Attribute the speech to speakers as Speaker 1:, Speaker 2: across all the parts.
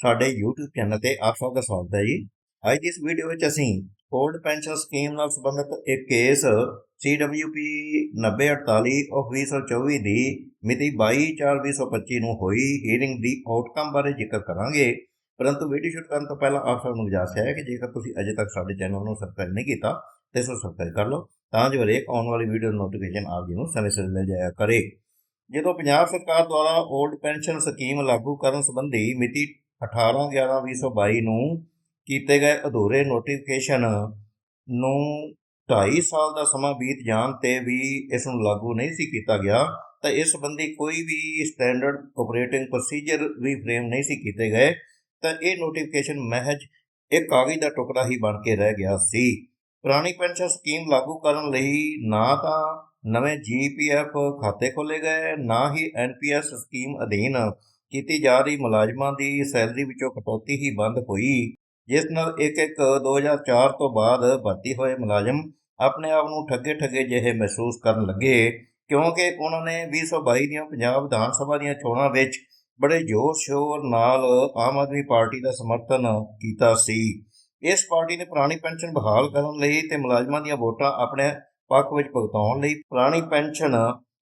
Speaker 1: ਸਾਡੇ YouTube channel ਤੇ ਆਪ ਸਭ ਦਾ ਸਵਾਗਤ ਹੈ ਜੀ। ਅੱਜ ਦੀ ਇਸ ਵੀਡੀਓ ਵਿੱਚ ਅਸੀਂ ਓਲਡ ਪੈਨਸ਼ਨ ਸਕੀਮ ਨਾਲ ਸੰਬੰਧਿਤ ਇੱਕ ਕੇਸ CWP 9048 of 2024 ਦੀ ਮਿਤੀ 22/4/2025 ਨੂੰ ਹੋਈ। ਹੀਅਰਿੰਗ ਦੀ ਆਊਟਕਮ ਬਾਰੇ ਜ਼ਿਕਰ ਕਰਾਂਗੇ। ਪਰੰਤੂ ਵੀਡੀਓ ਸ਼ੂਟ ਕਰਨ ਤੋਂ ਪਹਿਲਾਂ ਆਪ ਸਭ ਨੂੰ ਗੁਜ਼ਾਰਿਸ਼ ਹੈ ਕਿ ਜੇਕਰ ਤੁਸੀਂ ਅਜੇ ਤੱਕ ਸਾਡੇ ਚੈਨਲ ਨੂੰ ਸਬਸਕ੍ਰਾਈਬ ਨਹੀਂ ਕੀਤਾ, ਤੇ ਇਸ ਨੂੰ ਸਬਸਕ੍ਰਾਈਬ ਕਰ ਲਓ, ਤਾਂ ਜੋ ਹਰੇਕ ਆਉਣ ਵਾਲੀ ਵੀਡੀਓ ਨੋਟੀਫਿਕੇਸ਼ਨ ਆਪ ਜੀ ਨੂੰ ਸਮੇਂ ਸਿਰ ਮਿਲ ਜਾਇਆ ਕਰੇ। ਜਦੋਂ ਪੰਜਾਬ ਸਰਕਾਰ ਦੁਆਰਾ ਓਲਡ ਪੈਨਸ਼ਨ ਸਕੀਮ ਲਾਗੂ ਕਰਨ ਸੰਬੰਧੀ ਮਿਤੀ 18/11/2022 ਨੂੰ ਕੀਤੇ ਗਏ ਅਧੂਰੇ ਨੋਟੀਫਿਕੇਸ਼ਨ ਨੂੰ 2.5 ਸਾਲ ਦਾ ਸਮਾਂ ਬੀਤ ਜਾਣ ਤੇ ਵੀ ਇਸ ਨੂੰ ਲਾਗੂ ਨਹੀਂ ਸੀ ਕੀਤਾ ਗਿਆ, ਤਾਂ ਇਸ ਸੰਬੰਧੀ ਕੋਈ ਵੀ ਸਟੈਂਡਰਡ ਆਪਰੇਟਿੰਗ ਪ੍ਰੋਸੀਜਰ ਵੀ ਫਰੇਮ ਨਹੀਂ ਸੀ ਕੀਤੇ ਗਏ, ਤਾਂ ਇਹ ਨੋਟੀਫਿਕੇਸ਼ਨ ਮਹਿਜ ਇੱਕ ਕਾਗਜ਼ ਦਾ ਟੁਕੜਾ ਹੀ ਬਣ ਕੇ ਰਹਿ ਗਿਆ ਸੀ। ਪੁਰਾਣੀ ਪੈਨਸ਼ਨ ਸਕੀਮ ਲਾਗੂ ਕਰਨ ਲਈ ਨਾ ਤਾਂ ਨਵੇਂ ਜੀਪੀਐਫ ਖਾਤੇ ਖੋਲੇ ਗਏ, ਨਾ ਹੀ ਐਨਪੀਐਸ ਸਕੀਮ ਅਧੀਨ ਕੀਤੀ ਜਾ ਰਹੀ ਮੁਲਾਜ਼ਮਾਂ ਦੀ ਸੈਲਰੀ ਵਿੱਚੋਂ ਕਟੌਤੀ ਹੀ ਬੰਦ ਹੋਈ, ਜਿਸ ਨਾਲ ਇੱਕ ਇੱਕ 2004 ਤੋਂ ਬਾਅਦ ਭਰਤੀ ਹੋਏ ਮੁਲਾਜ਼ਮ ਆਪਣੇ ਆਪ ਨੂੰ ਠੱਗੇ ਠੱਗੇ ਜਿਹੇ ਮਹਿਸੂਸ ਕਰਨ ਲੱਗੇ, ਕਿਉਂਕਿ ਉਹਨਾਂ ਨੇ 2022 ਦੀਆਂ ਪੰਜਾਬ ਵਿਧਾਨ ਸਭਾ ਦੀਆਂ ਚੋਣਾਂ ਵਿੱਚ ਬੜੇ ਜ਼ੋਰ ਸ਼ੋਰ ਨਾਲ ਆਮ ਆਦਮੀ ਪਾਰਟੀ ਦਾ ਸਮਰਥਨ ਕੀਤਾ ਸੀ। ਇਸ ਪਾਰਟੀ ਨੇ ਪੁਰਾਣੀ ਪੈਨਸ਼ਨ ਬਹਾਲ ਕਰਨ ਲਈ ਤੇ ਮੁਲਾਜ਼ਮਾਂ ਦੀਆਂ ਵੋਟਾਂ ਆਪਣੇ ਪੱਖ ਵਿੱਚ ਭੁਗਤਾਉਣ ਲਈ ਪੁਰਾਣੀ ਪੈਨਸ਼ਨ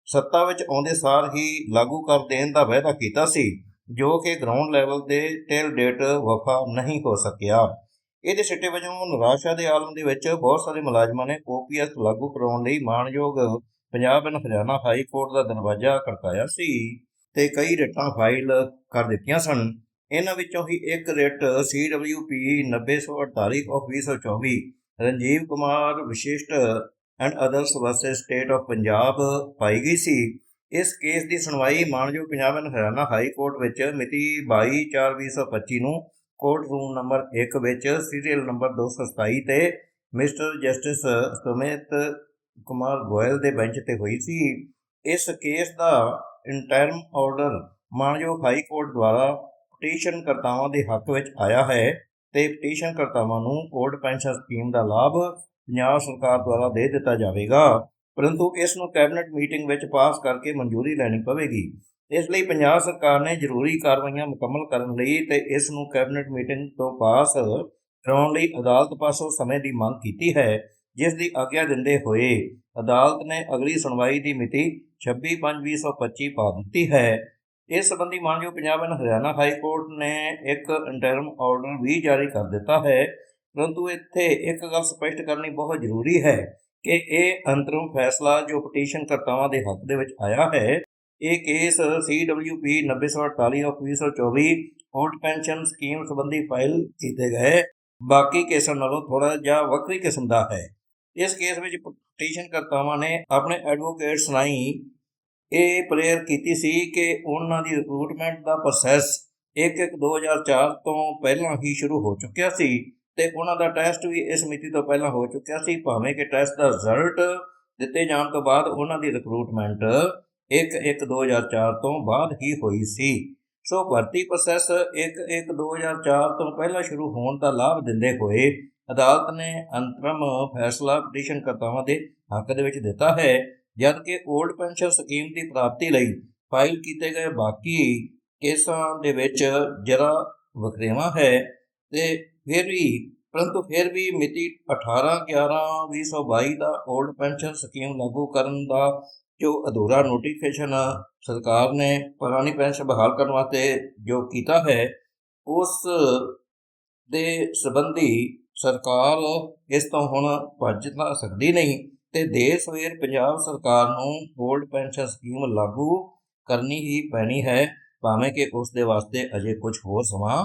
Speaker 1: ਸੱਤਾ ਵਿੱਚ ਆਉਂਦੇ ਸਾਰ ਹੀ ਲਾਗੂ ਕਰ ਦੇਣ ਦਾ ਵਾਅਦਾ ਕੀਤਾ ਸੀ, ਜੋ ਕਿ ਗਰਾਊਂਡ ਲੈਵਲ ਤੇ ਟਿਲ ਡੇਟ ਵਫਾ ਨਹੀਂ ਹੋ ਸਕਿਆ। ਇਹਦੇ ਸਿੱਟੇ ਵਜੋਂ ਨਿਰਾਸ਼ਾ ਦੇ ਆਲਮ ਦੇ ਵਿੱਚ ਬਹੁਤ ਸਾਰੇ ਮੁਲਾਜ਼ਮਾਂ ਨੇ ਓਪੀਐਸ ਲਾਗੂ ਕਰਾਉਣ ਲਈ ਮਾਣਯੋਗ Punjab and Haryana high court ਦਾ ਦਰਵਾਜ਼ਾ ਖੜਕਾਇਆ ਸੀ ਤੇ ਕਈ ਰਿਟਾਂ ਫਾਈਲ ਕਰ ਦਿੱਤੀਆਂ ਸਨ। ਇਹਨਾਂ ਵਿੱਚੋਂ ਹੀ ਇੱਕ writ CWP 9048 of 2024 Ranjeev Kumar Vishisht and others versus state of Punjab ਪਾਈ ਗਈ ਸੀ। ਇਸ ਕੇਸ ਦੀ ਸੁਣਵਾਈ ਮਾਨਯੋਗ Punjab and Haryana high court ਵਿੱਚ ਮਿਤੀ 22/4/2025 ਨੂੰ ਕੋਰਟ ਰੂਮ ਨੰਬਰ 1 ਵਿੱਚ ਸੀਰੀਅਲ ਨੰਬਰ 227 ਤੇ ਮਿਸਟਰ ਜਸਟਿਸ ਸੁਮਿਤ ਕੁਮਾਰ ਗੋਇਲ ਦੇ ਬੈਂਚ ਤੇ ਹੋਈ ਸੀ। ਇਸ ਕੇਸ ਦਾ ਇੰਟਰਮ ਆਰਡਰ ਮਾਨਯੋਗ ਹਾਈ ਕੋਰਟ ਦੁਆਰਾ ਪਟੀਸ਼ਨ ਕਰਤਾਵਾਂ ਦੇ ਹੱਕ ਵਿੱਚ ਆਇਆ ਹੈ ਤੇ ਪਟੀਸ਼ਨ ਕਰਤਾਵਾਂ ਨੂੰ ਓਲਡ ਪੈਨਸ਼ਨ ਸਕੀਮ ਦਾ ਲਾਭ ਪੰਜਾਬ ਸਰਕਾਰ ਦੁਆਰਾ ਦੇ ਦਿੱਤਾ ਜਾਵੇਗਾ, ਪਰੰਤੂ ਇਸ ਨੂੰ ਕੈਬਨਿਟ ਮੀਟਿੰਗ ਵਿੱਚ ਪਾਸ ਕਰਕੇ ਮਨਜ਼ੂਰੀ ਲੈਣੀ ਪਵੇਗੀ। ਇਸ ਲਈ ਪੰਜਾਬ ਸਰਕਾਰ ਨੇ ਜ਼ਰੂਰੀ ਕਾਰਵਾਈਆਂ ਮੁਕੰਮਲ ਕਰਨ ਲਈ ਤੇ ਇਸ ਨੂੰ ਕੈਬਨਿਟ ਮੀਟਿੰਗ ਤੋਂ ਪਾਸ ਕਰਾਉਣ ਲਈ ਅਦਾਲਤ ਪਾਸੋਂ ਸਮੇਂ ਦੀ ਮੰਗ ਕੀਤੀ ਹੈ, ਜਿਸ ਦੀ ਆਗਿਆ ਦਿੰਦੇ ਹੋਏ ਅਦਾਲਤ ਨੇ ਅਗਲੀ ਸੁਣਵਾਈ ਦੀ ਮਿਤੀ 26/5/2025 ਪਾ ਦਿੱਤੀ ਹੈ। ਇਸ ਸੰਬੰਧੀ ਮਾਨਯੋਗ Punjab and Haryana high court ਨੇ ਇੱਕ ਇੰਟਰਮ ਆਰਡਰ ਵੀ ਜਾਰੀ ਕਰ ਦਿੱਤਾ ਹੈ। ਪਰੰਤੂ ਇੱਥੇ ਇੱਕ ਗੱਲ ਸਪਸ਼ਟ ਕਰਨੀ ਬਹੁਤ ਜ਼ਰੂਰੀ ਹੈ ਕਿ ਇਹ ਅੰਤਰਮ ਫੈਸਲਾ ਜੋ ਪਟੀਸ਼ਨ ਕਰਤਾਵਾਂ ਦੇ ਹੱਕ ਦੇ ਵਿੱਚ ਆਇਆ ਹੈ, ਇਹ case CWP 9048 of 2024 old pension scheme ਸੰਬੰਧੀ ਫਾਈਲ ਕੀਤੇ ਗਏ। ਬਾਕੀ ਕੇਸਾਂ ਨਾਲੋਂ ਥੋੜਾ ਜਿਹਾ ਵੱਖਰੀ ਕਿਸਮ ਦਾ ਹੈ। ਇਸ ਕੇਸ ਵਿੱਚ ਪਟੀਸ਼ਨ ਕਰਤਾਵਾਂ ਨੇ ਆਪਣੇ ਐਡਵੋਕੇਟਸ ਰਾਹੀਂ ਇਹ ਪ੍ਰੇਅਰ ਕੀਤੀ ਸੀ ਕਿ ਉਹਨਾਂ ਦੀ ਰਿਕਰੂਟਮੈਂਟ ਦਾ ਪ੍ਰੋਸੈਸ 1/1/2004 ਤੋਂ ਪਹਿਲਾਂ ਹੀ ਸ਼ੁਰੂ ਹੋ ਚੁੱਕਿਆ ਸੀ। ਤੇ ਉਹਨਾਂ ਦਾ ਟੈਸਟ ਵੀ ਇਸ ਮਿਤੀ ਤੋਂ ਪਹਿਲਾਂ ਹੋ ਚੁੱਕਿਆ ਸੀ, ਭਾਵੇਂ ਕਿ ਟੈਸਟ ਦਾ ਰਿਜ਼ਲਟ ਦਿੱਤੇ ਜਾਣ ਤੋਂ ਬਾਅਦ ਉਹਨਾਂ ਦੀ ਰਿਕਰੂਟਮੈਂਟ 1/1/2004 ਤੋਂ ਬਾਅਦ ਹੀ ਹੋਈ ਸੀ। ਸੋ ਭਰਤੀ ਪ੍ਰੋਸੈਸ 1/1/2004 ਤੋਂ ਪਹਿਲਾਂ ਸ਼ੁਰੂ ਹੋਣ ਦਾ ਲਾਭ ਦਿੰਦੇ ਹੋਏ ਅਦਾਲਤ ਨੇ ਅੰਤਰਮ ਫੈਸਲਾ ਪਟੀਸ਼ਨ ਕਰਤਾਵਾਂ ਦੇ ਹੱਕ ਦੇ ਵਿੱਚ ਦਿੱਤਾ ਹੈ ਜਦ ਕਿ ਓਲਡ ਪੈਨਸ਼ਨ ਸਕੀਮ ਦੀ ਪ੍ਰਾਪਤੀ ਲਈ ਫਾਈਲ ਕੀਤੇ ਗਏ ਬਾਕੀ ਕੇਸਾਂ ਦੇ ਵਿੱਚ ਜਰਾ ਵਖਰੇਵਾ ਹੈ। ਤੇ ਫਿਰ ਵੀ, ਪਰੰਤੂ ਫਿਰ ਵੀ ਮਿਤੀ 18/11/2022 ਦਾ ਓਲਡ ਪੈਨਸ਼ਨ ਸਕੀਮ ਲਾਗੂ ਕਰਨ ਦਾ ਜੋ ਅਧੂਰਾ ਨੋਟੀਫਿਕੇਸ਼ਨ ਸਰਕਾਰ ਨੇ ਪੁਰਾਣੀ ਪੈਨਸ਼ਨ ਬਹਾਲ ਕਰਨ ਵਾਸਤੇ ਜੋ ਕੀਤਾ ਹੈ, ਉਸ ਦੇ ਸੰਬੰਧੀ ਸਰਕਾਰ ਇਸ ਤੋਂ ਹੁਣ ਭੱਜ ਤਾਂ ਸਕਦੀ ਨਹੀਂ ਤੇ ਦੇਰ ਸਵੇਰ ਪੰਜਾਬ ਸਰਕਾਰ ਨੂੰ ਓਲਡ ਪੈਨਸ਼ਨ ਸਕੀਮ ਲਾਗੂ ਕਰਨੀ ਹੀ ਪੈਣੀ ਹੈ, ਭਾਵੇਂ ਕਿ ਉਸ ਦੇ ਵਾਸਤੇ ਅਜੇ ਕੁਝ ਹੋਰ ਸਮਾਂ